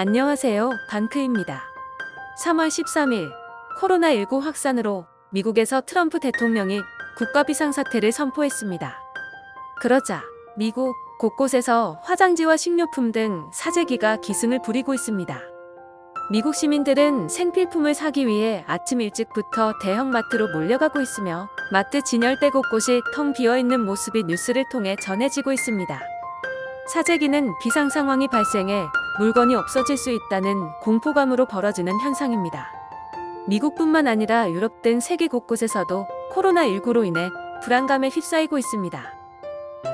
안녕하세요. 반크입니다. 3월 13일 코로나19 확산으로 미국에서 트럼프 대통령이 국가 비상사태를 선포했습니다. 그러자 미국 곳곳에서 화장지와 식료품 등 사재기가 기승을 부리고 있습니다. 미국 시민들은 생필품을 사기 위해 아침 일찍부터 대형마트로 몰려가고 있으며 마트 진열대 곳곳이 텅 비어 있는 모습이 뉴스를 통해 전해지고 있습니다. 사재기는 비상 상황이 발생해 물건이 없어질 수 있다는 공포감으로 벌어지는 현상입니다. 미국뿐만 아니라 유럽 등 세계 곳곳에서도 코로나19로 인해 불안감에 휩싸이고 있습니다.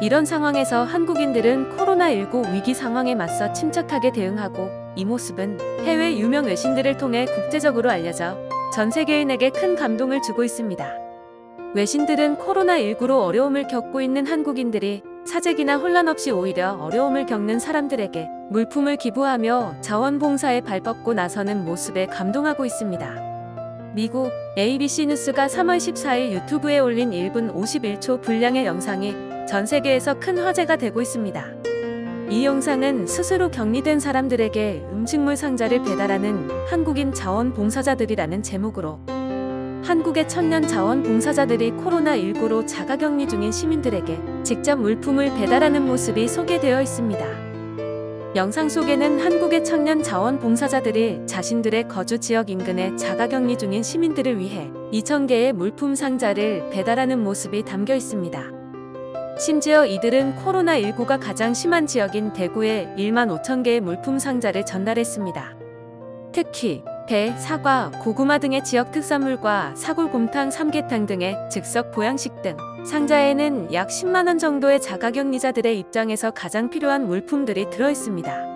이런 상황에서 한국인들은 코로나19 위기 상황에 맞서 침착하게 대응하고 이 모습은 해외 유명 외신들을 통해 국제적으로 알려져 전 세계인에게 큰 감동을 주고 있습니다. 외신들은 코로나19로 어려움을 겪고 있는 한국인들이 사재기나 혼란 없이 오히려 어려움을 겪는 사람들에게 물품을 기부하며 자원봉사에 발벗고 나서는 모습에 감동하고 있습니다. 미국 ABC 뉴스가 3월 14일 유튜브에 올린 1분 51초 분량의 영상이 전 세계에서 큰 화제가 되고 있습니다. 이 영상은 스스로 격리된 사람들에게 음식물 상자를 배달하는 한국인 자원봉사자들이라는 제목으로 한국의 천년 자원 봉사자들이 코로나19로 자가격리 중인 시민들에게 직접 물품을 배달하는 모습이 소개되어 있습니다. 영상 속에는 한국의 청년 자원 봉사자들이 자신들의 거주 지역 인근에 자가격리 중인 시민들을 위해 2,000개의 물품 상자를 배달하는 모습이 담겨 있습니다. 심지어 이들은 코로나19가 가장 심한 지역인 대구에 1만 5천 개의 물품 상자를 전달했습니다. 특히 배, 사과, 고구마 등의 지역 특산물과 사골곰탕, 삼계탕 등의 즉석 보양식 등 상자에는 약 10만 원 정도의 자가격리자들의 입장에서 가장 필요한 물품들이 들어 있습니다.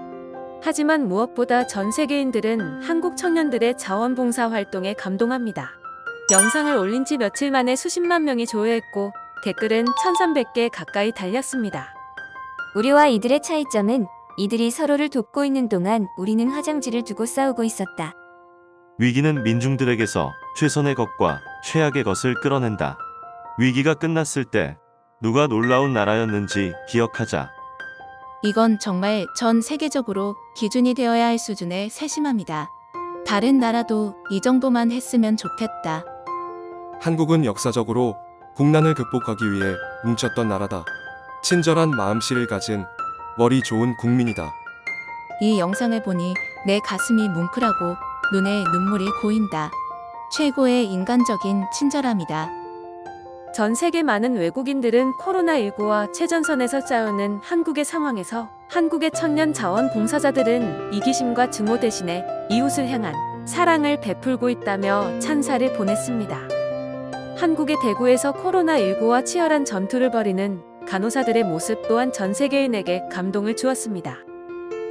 하지만 무엇보다 전 세계인들은 한국 청년들의 자원봉사 활동에 감동합니다. 영상을 올린 지 며칠 만에 수십만 명이 조회했고 댓글은 1300개 가까이 달렸습니다. 우리와 이들의 차이점은 이들이 서로를 돕고 있는 동안 우리는 화장지를 두고 싸우고 있었다. 위기는 민중들에게서 최선의 것과 최악의 것을 끌어낸다. 위기가 끝났을 때 누가 놀라운 나라였는지 기억하자. 이건 정말 전 세계적으로 기준이 되어야 할 수준의 세심함이다. 다른 나라도 이 정도만 했으면 좋겠다. 한국은 역사적으로 국난을 극복하기 위해 뭉쳤던 나라다. 친절한 마음씨를 가진 머리 좋은 국민이다. 이 영상을 보니 내 가슴이 뭉클하고 눈에 눈물이 고인다. 최고의 인간적인 친절함이다. 전 세계 많은 외국인들은 코로나19와 최전선에서 싸우는 한국의 상황에서 한국의 천년 자원 봉사자들은 이기심과 증오 대신에 이웃을 향한 사랑을 베풀고 있다며 찬사를 보냈습니다. 한국의 대구에서 코로나19와 치열한 전투를 벌이는 간호사들의 모습 또한 전 세계인에게 감동을 주었습니다.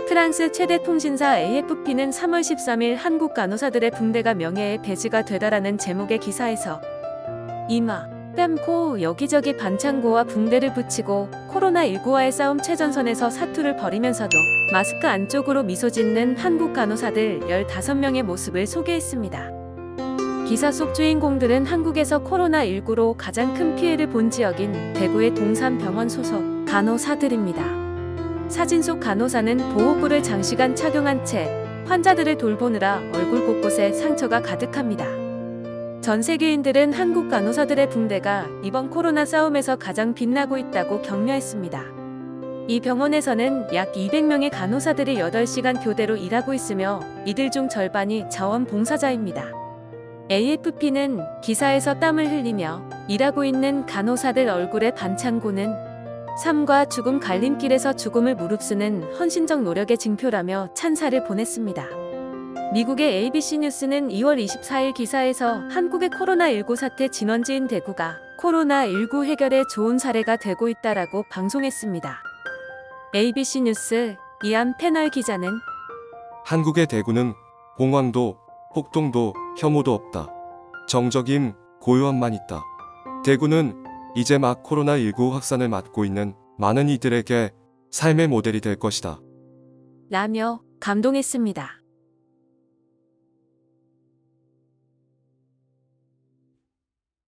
프랑스 최대 통신사 AFP는 3월 13일 한국 간호사들의 붕대가 명예의 배지가 되다라는 제목의 기사에서 이마, 뺨, 코 여기저기 반창고와 붕대를 붙이고 코로나19와의 싸움 최전선에서 사투를 벌이면서도 마스크 안쪽으로 미소 짓는 한국 간호사들 15명의 모습을 소개했습니다. 기사 속 주인공들은 한국에서 코로나19로 가장 큰 피해를 본 지역인 대구의 동산병원 소속 간호사들입니다. 사진 속 간호사는 보호구를 장시간 착용한 채 환자들을 돌보느라 얼굴 곳곳에 상처가 가득합니다. 전 세계인들은 한국 간호사들의 붕대가 이번 코로나 싸움에서 가장 빛나고 있다고 격려했습니다. 이 병원에서는 약 200명의 간호사들이 8시간 교대로 일하고 있으며 이들 중 절반이 자원봉사자입니다. AFP는 기사에서 땀을 흘리며 일하고 있는 간호사들 얼굴의 반창고는 삶과 죽음 갈림길에서 죽음을 무릅쓰는 헌신적 노력의 징표라며 찬사를 보냈습니다. 미국의 ABC 뉴스는 2월 24일 기사에서 한국의 코로나19 사태 진원지인 대구가 코로나19 해결에 좋은 사례가 되고 있다라고 방송했습니다. ABC 뉴스 이안 패널 기자는 한국의 대구는 공황도, 폭동도, 혐오도 없다. 정적임, 고요함만 있다. 대구는 이제 막 코로나19 확산을 맞고 있는 많은 이들에게 삶의 모델이 될 것이다. 라며 감동했습니다.